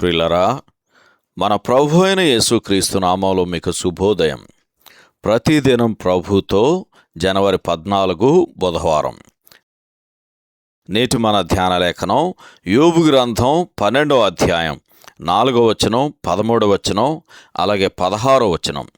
ప్రిలరా మన ప్రభు అయిన యేసుక్రీస్తు నామంలో మీకు శుభోదయం. ప్రతిదినం ప్రభుతో జనవరి పద్నాలుగు బుధవారం. నేటి మన ధ్యాన లేఖనం యోబు గ్రంథం పన్నెండవ అధ్యాయం నాలుగవ వచనం పదమూడవ వచనం అలాగే పదహారో వచనం.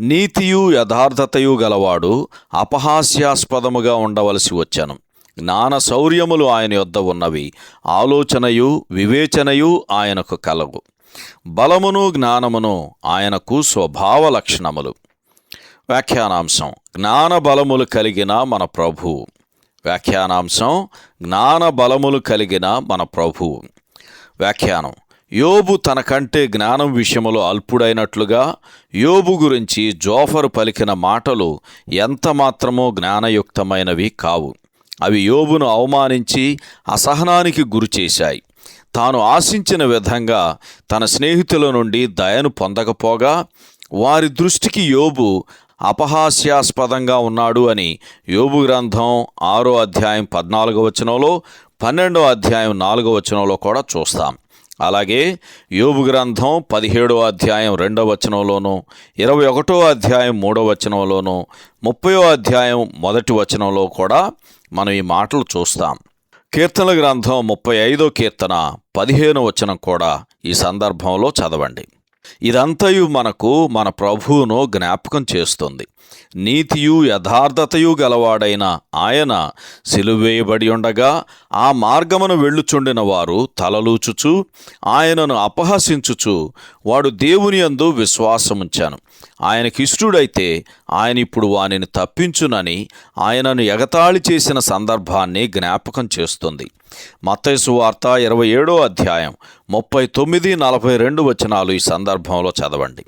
నీతియు యథార్థతయు గలవాడు అపహాస్యాస్పదముగా ఉండవలసి వచ్చాను. జ్ఞాన శౌర్యములు ఆయన యొద్ద ఉన్నవి. ఆలోచనయు వివేచనయు ఆయనకు కలవు. బలమును జ్ఞానమును ఆయనకు స్వభావ లక్షణములు. వ్యాఖ్యానాంశం. జ్ఞాన బలములు కలిగిన మన ప్రభువు వ్యాఖ్యానాంశం. జ్ఞాన బలములు కలిగిన మన ప్రభువు వ్యాఖ్యానం. యోబు తనకంటే జ్ఞానం విషయములో అల్పుడైనట్లుగా యోబు గురించి జోఫరు పలికిన మాటలు ఎంత మాత్రమో జ్ఞానయుక్తమైనవి కావు. అవి యోబును అవమానించి అసహనానికి గురిచేశాయి తాను ఆశించిన విధంగా తన స్నేహితుల నుండి దయను పొందకపోగా వారి దృష్టికి యోబు అపహాస్యాస్పదంగా ఉన్నాడు అని యోబు గ్రంథం ఆరో అధ్యాయం పద్నాలుగో వచనంలో పన్నెండో అధ్యాయం నాలుగో వచనంలో కూడా చూస్తాం. అలాగే యోబు గ్రంథం పదిహేడో అధ్యాయం రెండో వచనంలోను ఇరవై ఒకటో అధ్యాయం మూడో వచనంలోను ముప్పయో అధ్యాయం మొదటి వచనంలో కూడా మనం ఈ మాటలు చూస్తాం. కీర్తన గ్రంథం ముప్పై ఐదో కీర్తన పదిహేను వచనం కూడా ఈ సందర్భంలో చదవండి. ఇదంతయు మనకు మన ప్రభువును జ్ఞాపకం చేస్తుంది. నీతియు యథార్థతయు గలవాడైన ఆయన సిలువేయబడి ఉండగా ఆ మార్గమును వెళ్ళుచుండిన వారు తలలూచుచు ఆయనను అపహసించుచు వాడు దేవుని యందు విశ్వాసముంచాను. ఆయనకిష్టుడైతే ఆయన ఇప్పుడు వానిని తప్పించునని ఆయనను ఎగతాళి చేసిన సందర్భాన్ని జ్ఞాపకం చేస్తుంది. మత్తైసు వార్త ఇరవై ఏడో అధ్యాయం ముప్పై తొమ్మిది నలభై రెండు వచనాలు ఈ సందర్భంలో చదవండి.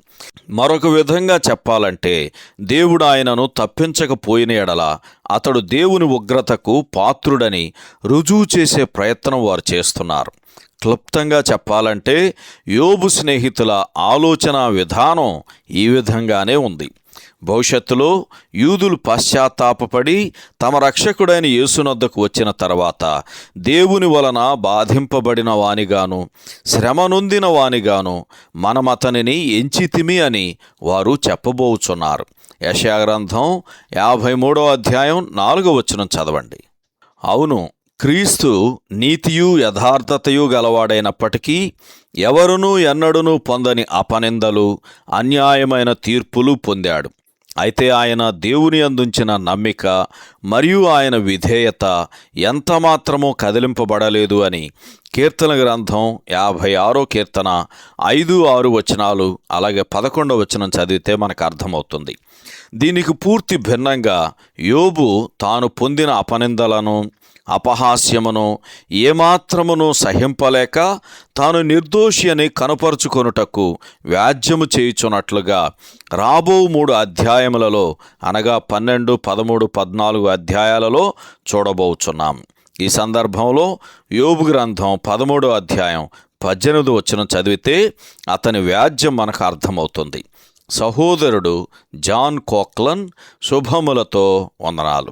మరొక విధంగా చెప్పాలంటే దేవుడు ఆయనను తప్పించకపోయిన ఎడల అతడు దేవుని ఉగ్రతకు పాత్రుడని రుజువు చేసే ప్రయత్నం వారు చేస్తున్నారు. క్లుప్తంగా చెప్పాలంటే యోబు స్నేహితుల ఆలోచన విధానం ఈ విధంగానే ఉంది. భవిష్యత్తులో యూదులు పశ్చాత్తాపడి తమ రక్షకుడైన యేసునొద్దకు వచ్చిన తర్వాత దేవుని వలన బాధింపబడిన వానిగాను శ్రమ నొందిన వానిగాను మనమతనిని ఎంచితిమి అని వారు చెప్పబోచున్నారు. యశాగ్రంథం యాభై మూడో అధ్యాయం నాలుగో వచనం చదవండి. అవును క్రీస్తు నీతియు యథార్థతయు గలవాడైనప్పటికీ ఎవరునూ ఎన్నడూనూ పొందని అపనిందలు అన్యాయమైన తీర్పులు పొందాడు. అయితే ఆయన దేవుని అందుంచిన నమ్మిక మరియు ఆయన విధేయత ఎంత మాత్రమూ కదిలింపబడలేదు అని కీర్తన గ్రంథం యాభై ఆరో కీర్తన ఐదు ఆరు వచనాలు అలాగే పదకొండవ వచనం చదివితే మనకు అర్థమవుతుంది. దీనికి పూర్తి భిన్నంగా యోబు తాను పొందిన అపనిందలను అపహాస్యమును ఏమాత్రమును సహింపలేక తాను నిర్దోషి అని కనపరుచుకొనుటకు వ్యాజ్యము చేయుచున్నట్లుగా రాబో మూడు అధ్యాయములలో అనగా పన్నెండు పదమూడు పద్నాలుగు అధ్యాయాలలో చూడబోచున్నాం. ఈ సందర్భంలో యోబు గ్రంథం పదమూడో అధ్యాయం పద్దెనిమిది వచ్చిన చదివితే అతని వ్యాజ్యం మనకు అర్థమవుతుంది. సహోదరుడు జాన్ కోక్లన్ శుభములతో వందనాలు.